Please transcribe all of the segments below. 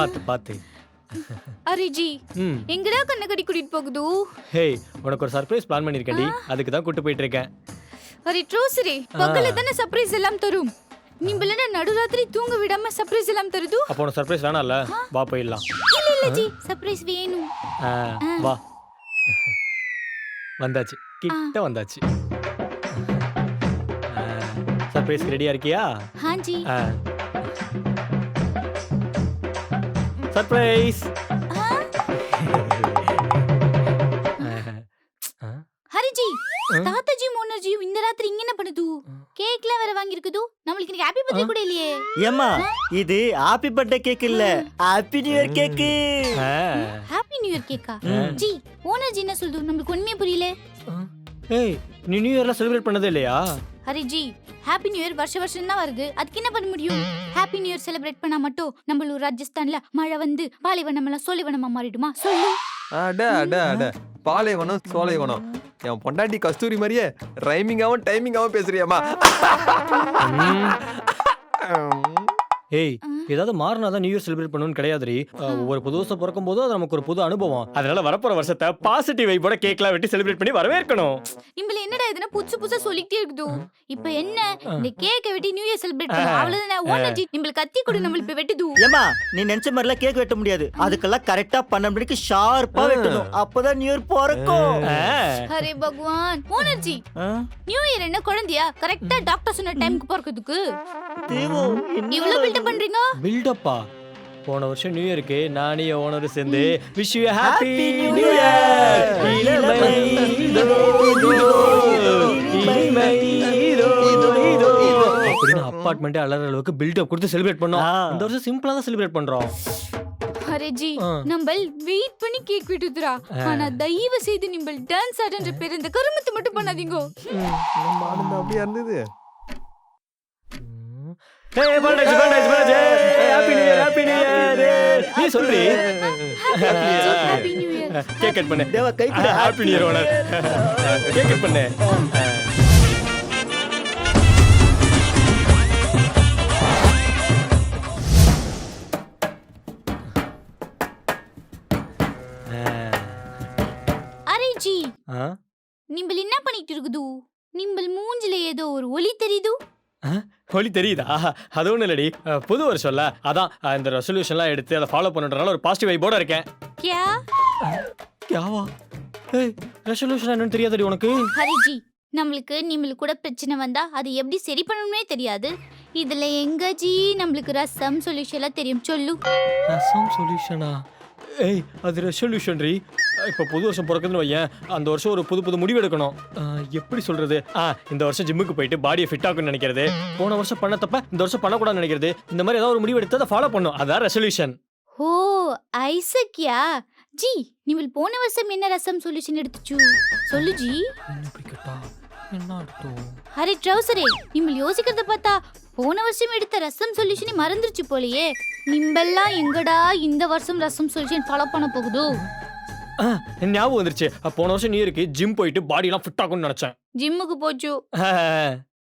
பாத்து பாத்து. Array G ம். எங்கடா கண்ணகடி கூட்டிட்டு போகுது? ஹேய் உனக்கு ஒரு சர்ப்ரைஸ் பிளான் பண்ணிருக்கேன்டி. அதுக்கு தான் கூட்டு போயிட்டு இருக்கேன் அரே ட்ரோசரே பகல்ல தானே சர்ப்ரைஸ் எல்லாம் தரும்? நிம்பளன நடுராத்திரி தூங்க விடாம சர்ப்ரைஸ் எல்லாம் தருது? அப்போ உனக்கு சர்ப்ரைஸ் வேணாம்ல? வா போயிடலாம். இல்ல இல்ல ஜி சர்ப்ரைஸ் வேணும். வா. வந்தாச்சு. கிட்ட வந்தாச்சு. சர்ப்ரைஸ் ரெடியா இருக்கியா? ஹா ஜி. சர்ப்ரைஸ் ஹரிஜி தாத்தாஜி மோனர்ஜியும் இந்த ராத்திரி இங்க என்ன பண்ணுது? கேக்லாம் வேற வாங்கி இருக்குது நம்மளுக்கு இன்னைக்கு ஹாப்பி பர்த்டே கூட இல்லையே. ஏம்மா இது ஹாப்பி பர்த்டே கேக் இல்ல. Happy new year cake happy new year கேக்கா ஜி ஓனர்ஜி என்ன சொல்லுது? நம்மளுக்கு உண்மையே புரியல. ஏய் நீ நியூ இயர்ல செலிப்ரேட் பண்ணதே இல்லையா? Hari ji happy new year வருஷ வருஷம் தான் வருது. அதுக்கு என்ன பண்ண முடியும்? ஹாப்பி நியூ இயர் செலிப்ரேட் பண்ணா மட்டும் நம்மளூர் ராஜஸ்தான்ல மழை வந்து பாலைவனம் எல்லாம் சோலைவனமா மாறிடுமா? சொல்லு. அட அட அட. பாலைவனம் சோலைவனம். என் பொண்டாட்டி கஸ்தூரி மாதிரியே ரைமிங்காவும் டைமிங்காவும் பேசுறியாமா ஏய் ஏதாவது மாறினாதான் நியூ இயர் செலிப்ரேட் பண்ணணும்னு கிடையாதுரி அஹ், ஒவ்வொரு புது வருஷம் பிறக்கும் போதும் அது நமக்கு ஒரு புது அனுபவம். அதனால வரப்போற வருஷத்தை பாசிட்டிவ் வைப்போட கேக்லாம் வெட்டி செலிப்ரேட் பண்ணி வரவேற்கணும். இம்பல என்னடா இதுனா புதுசு புதுசா சொல்லிட்டே இருக்குது இப்ப என்ன? இந்த கேக்க வெட்டி நியூ இயர் செலிப்ரேட் பண்ண. அவ்வளவுதானே? ஓனர்ஜி நம்மள கத்தி கொடு நம்மள இப்ப வெட்டுது. ஏம்மா நீ நினைச்ச மாதிரிலாம் கேக் வெட்ட முடியாது. அதுக்கெல்லாம் கரெக்டா பன்னெண்டு மணிக்கு ஷார்ப்பா வெட்டணும். அப்பதான் நியூ இயர் பிறக்கும். அரே பகவான். ஓனர்ஜி? நியூ இயர் என்ன குழந்தையா? கரெக்டா டாக்டர் சொன்ன டைம்க்கு பிறக்கிறதுக்கு. தேவோ என்ன பண்றீங்க? பில்டப்பா போன வருஷம் நியூ இயருக்கு நானே ஓனர் சேர்ந்து wish you happy new. Year இளமை இதோ, இனிமை இதோ, இதோ. அப்படின்னு அப்பார்ட்மெண்ட்டே அலற அளவுக்கு பில்டப் கொடுத்து செலிப்ரேட் பண்ணோம். இந்த வருஷம் சிம்பிளா தான் செலிப்ரேட் பண்றோம். அரே ஜி ஆ. நம்ம வெயிட் பண்ணி கேக் விட்டுதுரா ஆனா தயவு செய்து நீங்கள் டான்ஸ் ஆடுன்ற பேர் இந்த கருமத்தை மட்டும் பண்ணாதீங்க. நம்ம ஆனந்தம் அப்படியா இருந்தது. ஏய் பண்டாச்சு பண்டாச்சு பண்டாச்சு happy new year happy new year நீ சொல்றி. Happy new year cake cut பண்ணு. தேவா கை கொடு happy new year owner cake cut பண்ணு. அரே ஜி ஆ? நீங்கள் என்ன பண்ணிட்டு இருக்குது? நீங்கள் மூஞ்சில ஏதோ ஒரு ஒலி தெரியுது. ஒலி தெரியுதா? அது ஒன்றும் இல்லடி. புது வருஷம்ல. அதான் இந்த ரெசல்யூஷன்லாம் எடுத்து அதை ஃபாலோ பண்ணுறதுனால ஒரு பாசிட்டிவ் வைப்போட இருக்கேன். கியா? யாவா ஏய் ரெசல்யூஷன் என்னன்னு தெரியாதடி உனக்கு. ஹரிஜி நம்மளுக்கு நிம்மளுக்கு கூட பிரச்சனை வந்தா அது எப்படி சரி பண்ணணும்னே தெரியாது. இதுல எங்க ஜி நம்மளுக்கு ரசம் சொல்யூஷன்லாம் தெரியும் சொல்லு. ரசம் சொல்யூஷனா ஏய் அது ரெசல்யூஷன் ரீ இப்போ புது வருஷம் பிறக்குதுன்னு வையேன். அந்த வருஷம் ஒரு புது புது முடிவு எடுக்கணும் எப்படி சொல்றது? ஆ இந்த வருஷம் ஜிம்முக்கு போயிட்டு பாடியை ஃபிட் ஆகணும்னு நினைக்கிறது. போன வருஷம் பண்ண தப்ப இந்த வருஷம் பண்ணக்கூடாதுன்னு நினைக்கிறது. இந்த மாதிரி ஏதாவது ஒரு முடிவு எடுத்து அதை ஃபாலோ பண்ணும். அதான் ரெசல்யூஷன் ஓ ஐசக்கியா? ஜி நீங்கள் போன வருஷம் என்ன ரசம் சொல்யூஷன் எடுத்துச்சு? சொல்லு ஜி. என்ன அர்த்தம்? அரே ட்ரௌசரே நீங்கள் யோசிக்கிறத பார்த்தா போன வருஷம் எடுத்த ரசம் சொல்யூஷனே மறந்துருச்சு போலயே. நிம்பெல்லாம் எங்கடா இந்த வருஷம் ரசம் சொல்யூஷன் ஃபாலோ பண்ண போகுது? ஞாபகம் வந்துருச்சு. போன வருஷம் நியூ இயருக்கு ஜிம் போயிட்டு பாடியெல்லாம் ஃபிட் ஆகும்னு நினைச்சேன். ஜிம்முக்கு போச்சு.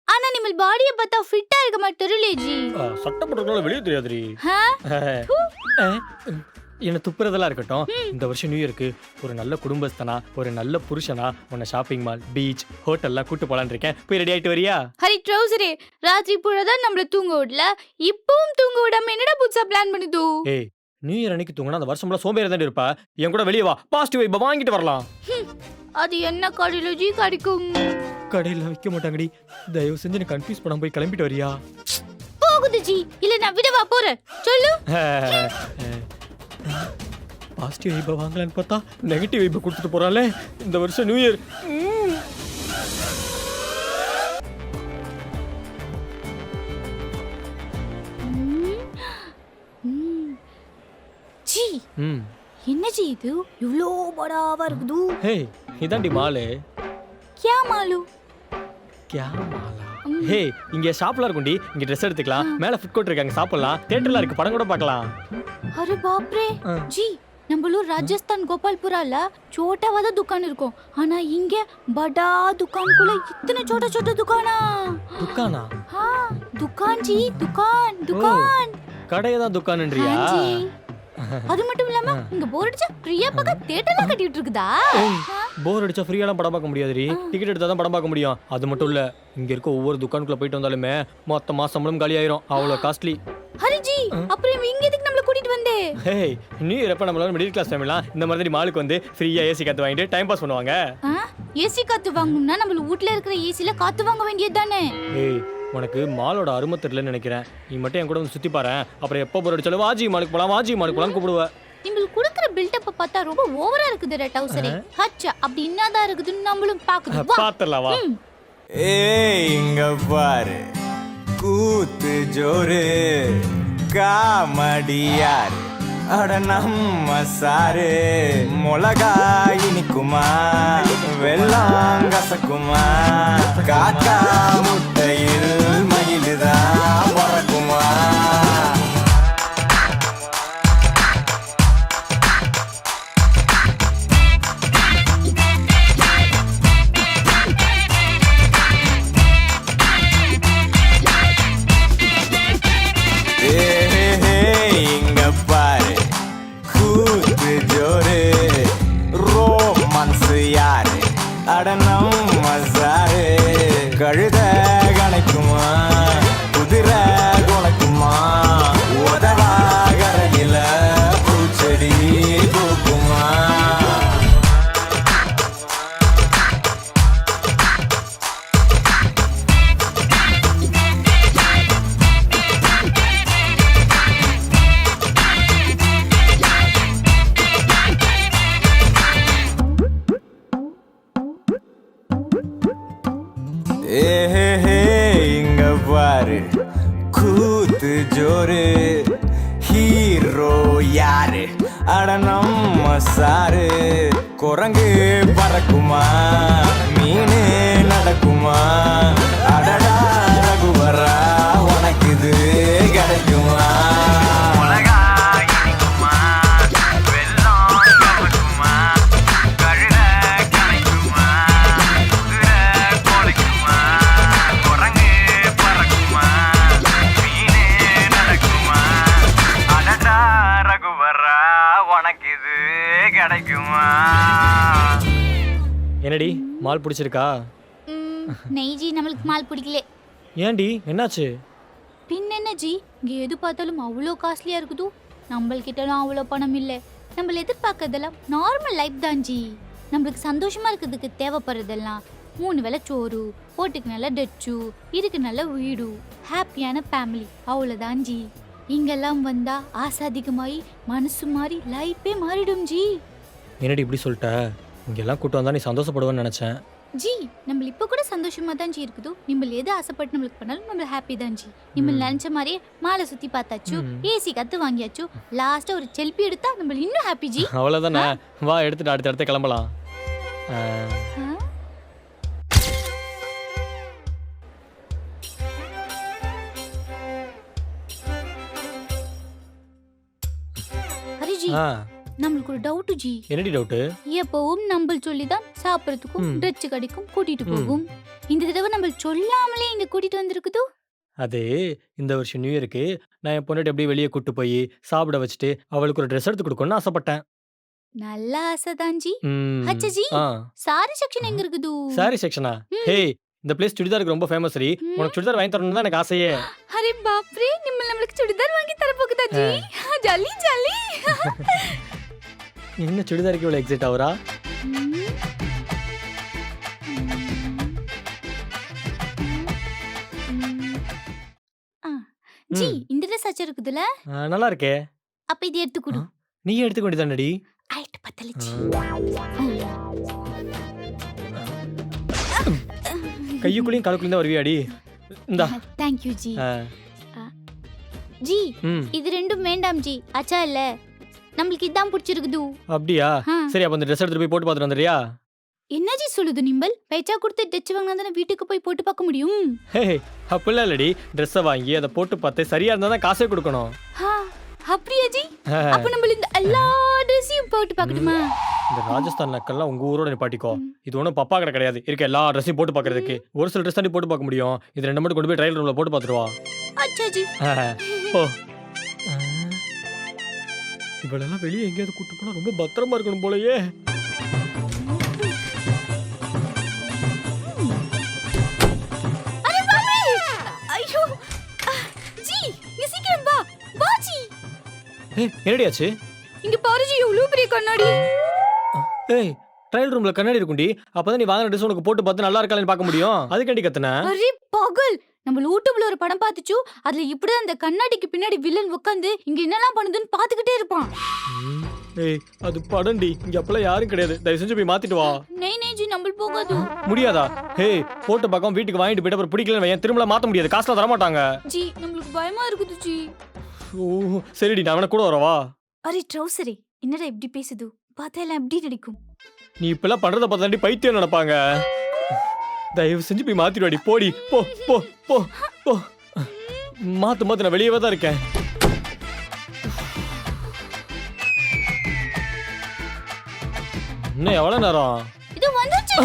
ஆனா நிமல் பாடியை பார்த்தா ஃபிட்டா இருக்க மாதிரி தெரியலையே ஜி. அஹ், சட்டை போட்டுறதுனால வெளியே தெரியாதுரி என்ன துப்புறதெல்லாம் இருக்கட்டும். இந்த வருஷம் நியூ இயருக்கு ஒரு நல்ல குடும்பஸ்தனா ஒரு நல்ல புருஷனா உன்னை ஷாப்பிங் மால் பீச் ஹோட்டல்லாம் கூட்டு போலான்னு இருக்கேன். போய் ரெடி ஆயிட்டு வரியா? ஹரி ட்ரௌசரே ராத்திரி புழதான் நம்மள தூங்க விடல. இப்பவும் தூங்க விடாம என்னடா புதுசா பிளான் பண்ணுது? ஏய் நியூ இயர் அன்னைக்கு தூங்கினா அந்த வருஷம்ல சோம்பேறி தான் இருப்பா. என் கூட வெளியே வா. பாசிட்டிவ் வைப்ப வாங்கிட்டு வரலாம். அது என்ன கடையில ஜி கிடைக்கும்? கடையில் வைக்க மாட்டாங்கடி. தயவு செஞ்சு எனக்கு கன்ஃபியூஸ் பண்ணாம போய் கிளம்பிட்டு வரியா? போகுது ஜி. இல்ல நான் விடவா போறேன். சொல்லு. பாசிட்டிவ் வைப்ப வாங்கலான்னு பார்த்தா நெகட்டிவ் வைப்ப கொடுத்துட்டு போறாளே. இந்த வருஷம் நியூ இயர் என்ன ஜி இது? இவ்ளோ படாவா இருக்குது. ஹே இதாண்டி மாலு. கியா மாலு? கியா மாலா? ஹே இங்க ஷாப்லாம் இருக்குண்டி. இங்க ட்ரெஸ் எடுத்துக்கலாம். மேல ஃபுட் கோர்ட் இருக்காங்க சாப்பிடலாம். தியேட்டர்ல இருக்கு படம் கூட பார்க்கலாம். அரே பாப்ரே. ஜி நம்மளூர் ராஜஸ்தான் கோபால்புரால சோட்டாவாத துக்கான் இருக்கும். ஆனா இங்க படா துக்கான்குள்ள இத்தனை சோட்ட சோட்ட துக்கானா? துக்கானா? ஹா துக்கான் ஜி துக்கான் துக்கான். கடையை தான் துக்கான்ன்றியா அது மட்டும் இல்லாம இங்க போர் அடிச்சா பிரியா பக்கம் தியேட்டர்ல கட்டிட்டு இருக்குதா? போர் அடிச்சா ஃப்ரீயாலாம் படம் பார்க்க முடியாதுடி. டிக்கெட் எடுத்தா தான் படம் பார்க்க முடியும். அது மட்டும் இல்ல இங்க இருக்க ஒவ்வொரு துக்கானுக்குள்ள போயிட்டு வந்தாலுமே மொத்த மாசம் சம்பளம் காலி ஆயிரும். அவ்வளோ காஸ்ட்லி ஹரிஜி அப்புறம் இங்க எதுக்கு நம்மள கூட்டிட்டு வந்தே? ஹேய் இயர் எப்போ நம்மளால மிடில் கிளாஸ் ஃபேமிலாம் இந்த மாதிரி மாலுக்கு வந்து ஃப்ரீயா ஏசி காத்து வாங்கிட்டு டைம் பாஸ் பண்ணுவாங்க? ஏசி காத்து வாங்கணும்னா நம்ம வீட்ல இருக்கிற ஏசில காத்து வாங்க வேண்டியது தானே? ஏய் உனக்கு மாலோட அருமை தெரியலன்னு நினைக்கிறேன். நீ மட்டும் என் கூட வந்து சுத்தி பாரு அப்புறம் எப்போ போர் அடிச்சாலும் வாஜி மாலுக்கு போலாம் வாஜி மாலுக்கு போலாம் கூப்பிடுவ. உங்களுக்கு கொடுக்குற பில்டப் பார்த்தா ரொம்ப ஓவரா இருக்குது ரெட் ஹவுசரே ஹச்சா அப்படி என்னதான் இருக்குதுன்னு நம்மளும் பாக்குது வா. பாத்துடலாம் வா. ஏய் இங்க பாரு. கூத்து ஜோரு. காமடியாரு. அட நம்ம சாரு. மிளகா இனிக்குமா? வெள்ளம் கசக்குமா? காக்கா முட்டையில் மயிலுதான் பறக்குமா? மால் பிடிச்சிருக்கா? நெய்ஜி நம்மளுக்கு மால் பிடிக்கல. ஏன்டி என்னாச்சு? பின் என்ன ஜி? இங்க எது பார்த்தாலும் அவ்வளோ காஸ்ட்லியா இருக்குதோ? நம்மள்கிட்டலாம் அவ்வளோ பணம் இல்லை. நம்மள எதிர்பார்க்கறதெல்லாம் நார்மல் லைஃப் தான் ஜி. நம்மளுக்கு சந்தோஷமா இருக்கிறதுக்கு தேவைப்படுறதெல்லாம் மூணு வேளை சோறு போட்டுக்கு நல்ல டச்சு இதுக்கு நல்ல வீடு ஹாப்பியான ஃபேமிலி அவ்வளோதான் ஜி. இங்கெல்லாம் வந்தா ஆசை அதிகமாகி மனசு மாறி லைஃபே மாறிடும் ஜி. என்னடி இப்படி சொல்லிட்ட? இங்கெல்லாம் கூட்டு வந்தா நீ சந்தோஷப்படுவேன்னு நினைச்சேன். ஜி நம்ம இப்போ கூட சந்தோஷமா தான் ஜி இருக்குதோ. நம்ம எது ஆசைப்பட்டு நம்மளுக்கு பண்ணாலும் நம்ம ஹாப்பி தான் ஜி. நம்ம நினைச்ச மாதிரியே மாலை சுத்தி பார்த்தாச்சு. ஏசி கத்து வாங்கியாச்சு லாஸ்டா ஒரு செல்ஃபி எடுத்தா நம்ம இன்னும் ஹாப்பி ஜி. அவ்வளோதானே வா எடுத்துட்டு அடுத்த இடத்த கிளம்பலாம்? ஹரிஜி நம்மளுக்கு ஒரு டவுட் ஜி. என்னடி டவுட்டு எப்பவும் நம்ம சொல்லி தான் சாப்பிட்றதுக்கும். ட்ரெஸ் கடைக்கும் கூட்டிட்டு. போகும். இந்த தடவை நம்ம சொல்லாமலே இங்க கூட்டிட்டு வந்திருக்குதோ? அது இந்த வருஷம் நியூ இயருக்கு நான் என் பொண்ணு அப்படியே வெளியே கூட்டு போய் சாப்பிட வச்சுட்டு அவளுக்கு ஒரு ட்ரெஸ் எடுத்து கொடுக்கணும்னு ஆசைப்பட்டேன். நல்ல ஆசைதான் ஜி. ம். அச்சா ஜி. ஆ. சாரி செக்ஷன் எங்க இருக்குது? சாரி செக்ஷனா ம். ஹே இந்த பிளேஸ் சுடிதாருக்கு ரொம்ப ஃபேமஸ் ரீ. ம். உனக்கு சுடிதார் வாங்கி தரணும்னு தான் எனக்கு ஆசையே. அரே பாப்ரே நிம்ம நம்மளுக்கு சுடிதார் வாங்கி தர போகுதா ஜி ஜல்லி ஜல்லி. என்ன சுடிதாருக்கு இவ்வளோ எக்ஸைட் ஆகுறா? ஜி. இந்த ட்ரெஸ் அச்சா இருக்குதுல நல்லா இருக்கே அப்ப இது எடுத்து கொடு. நீ எடுத்துக்க வேண்டியதானடி ஆயிட்டு பத்தலிச்சு கையுக்குள்ளேயும் காலுக்குள்ளேயும் தான் வருவியாடி? இந்தா. Thank U G. ஜி இது ரெண்டும் வேண்டாம் ஜி. அச்சா இல்ல. நம்மளுக்கு இதான் பிடிச்சிருக்குது அப்படியா? ஆ. சரி அப்போ அந்த ட்ரெஸ் எடுத்துட்டு போய் போட்டு பார்த்துட்டு வந்துறியா என்ன ஜி சொல்லுது நிம்பல்? பேச்சா கொடுத்து டச் வாங்கினா தானே வீட்டுக்கு போய் போட்டு பார்க்க முடியும்? ஹே அப்படிலாம் இல்லடி. ட்ரெஸ்ஸை வாங்கி அதை போட்டு பார்த்து சரியா இருந்தால் தான் காசே கொடுக்கணும். அப்படியா ஜி. அப்ப நம்ம இந்த எல்லா ட்ரெஸ்ஸையும் போட்டு பார்க்கட்டுமா? இந்த ராஜஸ்தான் நக்கல்லாம் உங்க ஊரோட நிப்பாட்டிக்கோ. இது ஒன்றும் பப்பா கடை கிடையாது. இருக்க எல்லா ட்ரெஸ்ஸையும் போட்டு பார்க்கறதுக்கு. ஒரு சில ட்ரெஸ் தாண்டி போட்டு பார்க்க முடியும். இது ரெண்டு மட்டும் கொண்டு போய் ட்ரையல் ரூம்ல போட்டு பார்த்துருவா. அச்சா ஜி. ஓ. இவளெல்லாம் வெளியே எங்கேயாவது கூட்டு போனா ரொம்ப பத்திரமா இருக்கணும் போலயே. என்னடியாச்சு இங்க பாரு ஜி எவ்வளவு பெரிய கண்ணாடி. ஏய் ட்ரையல் ரூம்ல கண்ணாடி இருக்குண்டி அப்பதான் நீ வாங்கின ட்ரெஸ் உனக்கு போட்டு பார்த்து நல்லா இருக்கான்னு பார்க்க முடியும். அதுக்காண்டி கத்துன பகல். நம்ம யூடியூப்ல ஒரு படம் பார்த்துச்சு அதுல இப்படிதான் அந்த கண்ணாடிக்கு பின்னாடி வில்லன் உட்காந்து இங்க என்னெல்லாம் பண்ணுதுன்னு பாத்துக்கிட்டே இருப்பான். ஏய் அது படம்டி இங்க அப்பெல்லாம் யாரும் கிடையாது. தயவு செஞ்சு போய் மாத்திட்டு வா. நெய் நெய் ஜி நம்ம போகாது. முடியாதா? ஏய் போட்டு பார்க்க வீட்டுக்கு வாங்கிட்டு போயிட்டு அப்புறம் பிடிக்கலன்னு வையன். திரும்ப மாத்த முடியாது. காசுலாம் தர மாட்டாங்க ஜி நம்மளுக்கு பயமா இருக்குது ஜி. ஓ சரிடி நான் அவனை கூட வரவா? அரே ட்ரௌசரே என்னடா இப்படி பேசுது? பார்த்தா எல்லாம் எப்படி நடிக்கும்? நீ இப்பெல்லாம் பண்றத பார்த்தாண்டி பைத்தியம் நடப்பாங்க. தயவு செஞ்சு போய் மாத்திடுவாடி போடி. போ போ போ போ. மாத்து மாத்து. நான் வெளியவே தான் இருக்கேன். இன்னும் எவ்வளவு நேரம்? இது வந்துருச்சு.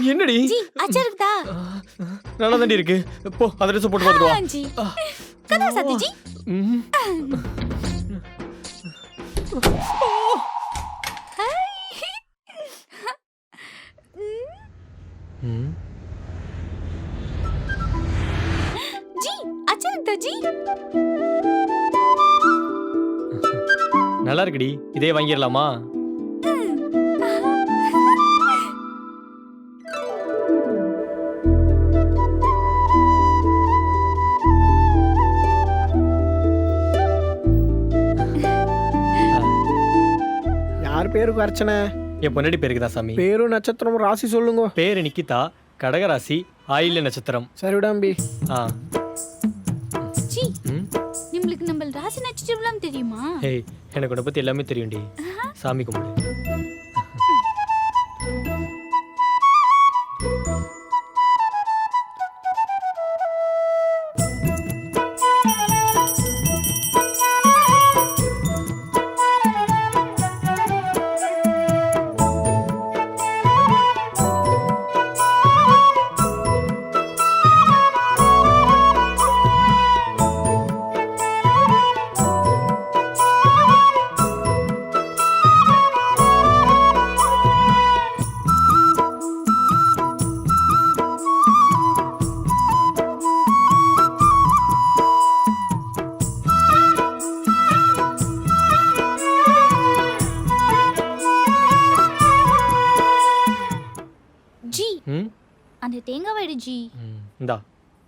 ஜி என்னடி? ஜி அச்சா இருக்குதா நல்லா தாண்டி இருக்கு. போ அந்த ட்ரெஸ் போட்டு பார்த்துட்டு வா. ஆ, ஜி. கதா சாத்தி ஜி. அச்சா இருக்குதா ஜி நல்லா இருக்குடி. இதே வாங்கிடலாமா யார் பேருக்கு அர்ச்சனை? என் பொன்னாடி பேருக்கு தான் சாமி? பேரும் நட்சத்திரமும் ராசி சொல்லுங்க. பேரு நிக்கிதா. கடகராசி ஆயில்ய நட்சத்திரம். சரி விடாம்பி ஆ. தெரியுமா? ஹேய் எனக்கு உன்னை பத்தி எல்லாமே தெரியும்டி. சாமி கும்பிடு. அந்த தேங்காய் வைடு ஜி. ம், இந்தா.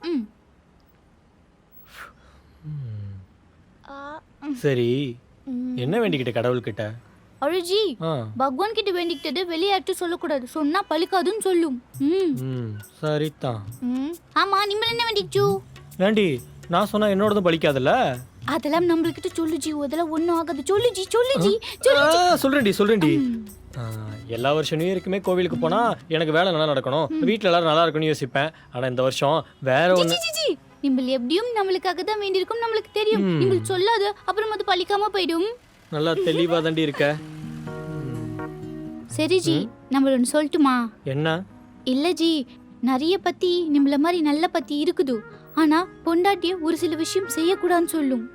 ம். சரி. என்ன வேண்டிக்கிட்ட கடவுள்கிட்ட? அரு ஜி ஆ. பகவான் கிட்ட வேண்டிக்கிட்டது வெளியாட்டு சொல்லக்கூடாது. சொன்னா பலிக்காதுன்னு சொல்லும். ம். ம் சரிதான் ம். ஆமா நிம்மள் என்ன வேண்டிச்சு ஏண்டி நான் சொன்னா என்னோடதும் பலிக்காதுல்ல அதெல்லாம் நம்மள்கிட்ட சொல்லு ஜி அதெல்லாம் ஒண்ணும் ஆகாது. சொல்லு ஜி சொல்லு ஜி சொல்லு ஆ, சொல்றேன்டி சொல்றேன்டி. ஆ, எல்லா வருஷம் நியூ இயருக்குமே கோவிலுக்கு போனா எனக்கு வேலை நல்லா நடக்கணும். வீட்ல எல்லாரும் நல்லா இருக்கணும்னு யோசிப்பேன். ஆனா இந்த வருஷம் வேற ஜி, ஒண்ணு ஜி, ஜி, ஜி. நிம்பள் எப்படியும் நம்மளுக்காக தான் வேண்டியிருக்கும் நம்மளுக்கு தெரியும். நிம்பள் சொல்லாது அப்புறம் அது பலிக்காம போயிடும். நல்லா தெளிவா தாண்டி இருக்க. சரி ஜி நம்ம ஒன்று சொல்லட்டுமா? என்ன? இல்ல ஜி நிறைய பத்தி நிம்மள மாதிரி நல்ல பத்தி இருக்குது. ஆனா பொண்டாட்டிய ஒரு சில விஷயம் செய்யக்கூடாதுன்னு சொல்லும்.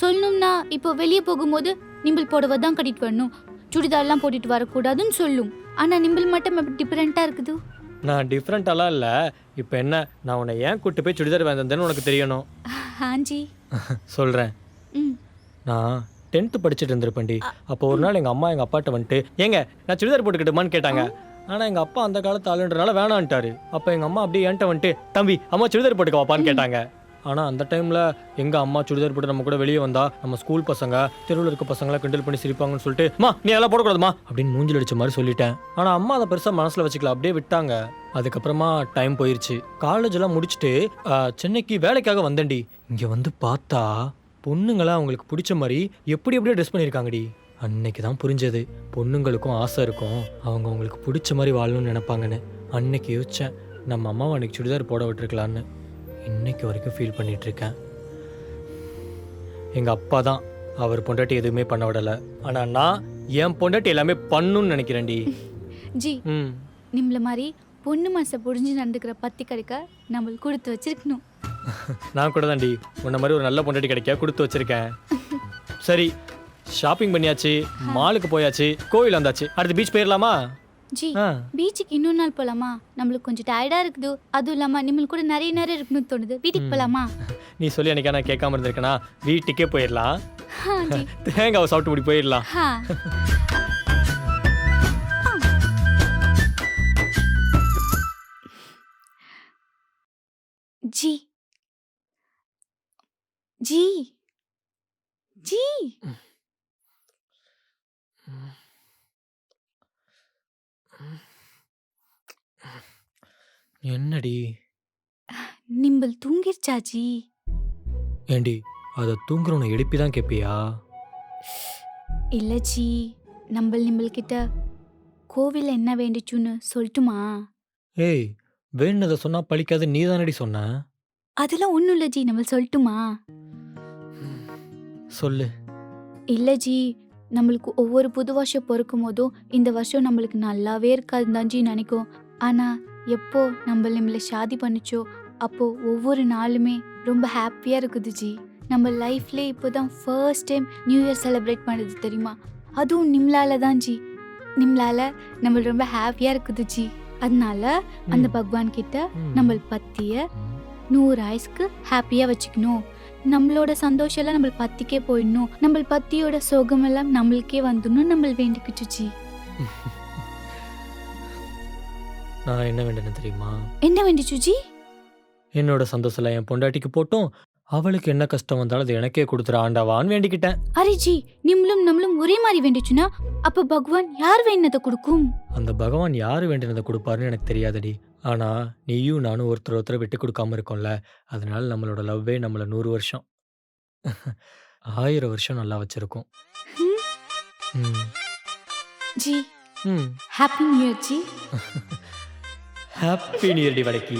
சொல்லணும்னா இப்போ வெளியே போகும்போது நிம்பிள் புடவை தான் கட்டிட்டு வரணும். சுடிதார்லாம் போட்டுட்டு வரக்கூடாதுன்னு சொல்லும். ஆனா நிம்பிள் மட்டும் எப்படி டிஃப்ரெண்டா இருக்குது? நான் டிஃப்ரெண்டாலாம் இல்ல. இப்போ என்ன? நான் உன்னை ஏன் கூட்டு போய் சுடிதார் வந்தேன்னு உனக்கு தெரியணும். ஆஞ்சி சொல்றேன். ம். நான் டென்த்து படிச்சுட்டு இருந்திருப்பேன்டி அப்போ ஒரு நாள் எங்க அம்மா எங்க அப்பாட்ட வந்துட்டு ஏங்க நான் சுடிதார் போட்டுக்கிட்டுமான்னு கேட்டாங்க. ஆனா எங்க அப்பா அந்த காலத்து ஆளுன்றனால வேணான்ட்டாரு. அப்ப எங்க அம்மா அப்படியே என்கிட்ட வந்துட்டு தம்பி அம்மா சுடிதார் போட்டுக்க வாப்பான்னு கேட்டாங்க. ஆனால் அந்த டைமில் எங்கள் அம்மா சுடிதார் போட்டு நம்ம கூட வெளியே வந்தா நம்ம ஸ்கூல் பசங்க தெருவில் இருக்க பசங்களாம் கிண்டல் பண்ணி சிரிப்பாங்கன்னு சொல்லிட்டு அம்மா நீ அதெல்லாம் போடக்கூடாதுமா அப்படின்னு மூஞ்சில் அடிச்ச மாதிரி சொல்லிட்டேன். ஆனால் அம்மா அதை பெருசாக மனசில் வச்சுக்கல அப்படியே விட்டாங்க. அதுக்கப்புறமா டைம் போயிடுச்சு காலேஜெல்லாம் முடிச்சுட்டு சென்னைக்கு வேலைக்காக வந்தேன்டி. இங்கே வந்து பார்த்தா பொண்ணுங்களாம் அவங்களுக்கு பிடிச்ச மாதிரி எப்படி எப்படியோ ட்ரெஸ் பண்ணியிருக்காங்கடி. அன்னைக்கு தான் புரிஞ்சது. பொண்ணுங்களுக்கும் ஆசை இருக்கும். அவங்க அவங்களுக்கு பிடிச்ச மாதிரி வாழணும்னு நினைப்பாங்கன்னு. அன்னைக்கு யோசிச்சேன் நம்ம அம்மாவை அன்னைக்கு சுடிதார் போட விட்டுருக்கலான்னு இன்னைக்கு வரைக்கும் ஃபீல் பண்ணிட்டு இருக்கேன் எங்கள் அப்பா தான் அவர் பொண்டாட்டி எதுவுமே பண்ண விடலை. ஆனால் நான் என் பொண்டாட்டி எல்லாமே பண்ணுன்னு நினைக்கிறேன்டி. ஜி ம். நிம்மள மாதிரி பொண்ணு மனசை புரிஞ்சு நடந்துக்கிற பத்தி கிடைக்க நம்மளுக்கு கொடுத்து வச்சிருக்கணும். நான் கூட தான்டி. உன்ன மாதிரி ஒரு நல்ல பொண்டாட்டி கிடைக்க கொடுத்து வச்சிருக்கேன். சரி ஷாப்பிங் பண்ணியாச்சு மாலுக்கு போயாச்சு கோவில் வந்தாச்சு. அடுத்து பீச் போயிடலாமா ஜி பீச்சுக்கு இன்னொரு நாள் போலாமா? நம்மளுக்கு கொஞ்சம் டயர்டா இருக்குது. அதுவும் இல்லாம நம்மளுக்கு கூட நிறைய நேரம் இருக்கணும்னு தோணுது. வீட்டுக்கு போலாமா? நீ சொல்லி எனக்கு நான் கேட்காம இருந்திருக்கேனா? வீட்டுக்கே போயிடலாம். தேங்காவை சாப்பிட்டு முடி போயிடலாம். ஜி. ஜி. ஜி. என்னடி? நிம்பல் தூங்கிருச்சா ஜி ஏண்டி அதை தூங்குறவனை எழுப்பி தான் கேட்பியா இல்ல ஜி நம்பல் நிம்பல் கிட்ட கோவில்ல என்ன வேண்டிச்சுன்னு சொல்லட்டுமா ஏய் வேணுனதை சொன்னா பழிக்காது நீ தானடி சொன்ன? அதெல்லாம் ஒண்ணும் இல்ல ஜி நம்ம சொல்லட்டுமா சொல்லு. இல்ல ஜி நம்மளுக்கு ஒவ்வொரு புது வருஷம் பிறக்கும் போதும் இந்த வருஷம் நம்மளுக்கு நல்லாவே இருக்காதுன்னு தான் ஜி நினைக்கும். ஆனா எப்போ நம்ம நம்மள ஷாதி பண்ணிச்சோ அப்போ ஒவ்வொரு நாளுமே ரொம்ப ஹாப்பியா இருக்குது ஜி. நம்ம லைஃப்ல இப்போதான் first time new year celebrate பண்ணுது தெரியுமா? அதுவும் நிம்லால தான் ஜி. நிம்லால நம்ம ரொம்ப ஹாப்பியா இருக்குது ஜி. அதனால அந்த பகவான் கிட்ட. நம்ம பத்திய. நூறு ஆயுஸ்க்கு ஹாப்பியா வச்சுக்கணும். நம்மளோட சந்தோஷம் எல்லாம் நம்ம பத்திக்கே போயிடணும். நம்ம பத்தியோட சோகம் எல்லாம் நம்மளுக்கே வந்துடணும் நம்ம வேண்டிக்கிட்டு ஜி நான் என்ன வேண்டேன்னு தெரியுமா? என்ன வேண்டிச்சு ஜி என்னோட சந்தோஷம் என் பொண்டாட்டிக்கு போட்டும் அவளுக்கு என்ன கஷ்டம் வந்தாலும் அது எனக்கே கொடுத்துற ஆண்டாவான்னு வேண்டிக்கிட்டேன். அரே ஜி நிம்மளும் நம்மளும் ஒரே மாதிரி வேண்டிச்சுன்னா அப்ப பகவான் யார் வேண்டதை கொடுக்கும்? அந்த பகவான் யார் வேண்டினதை கொடுப்பாருன்னு எனக்கு தெரியாதடி. ஆனா நீயும் நானும் ஒருத்தர் ஒருத்தர் விட்டு கொடுக்காம இருக்கோம்ல. அதனால நம்மளோட லவ்வே நம்மள நூறு வருஷம். ஆயிரம் வருஷம் நல்லா வச்சிருக்கோம். ஹம், ம். ஜி. ம். Happy new year ji. Happy new year D வடக்கி.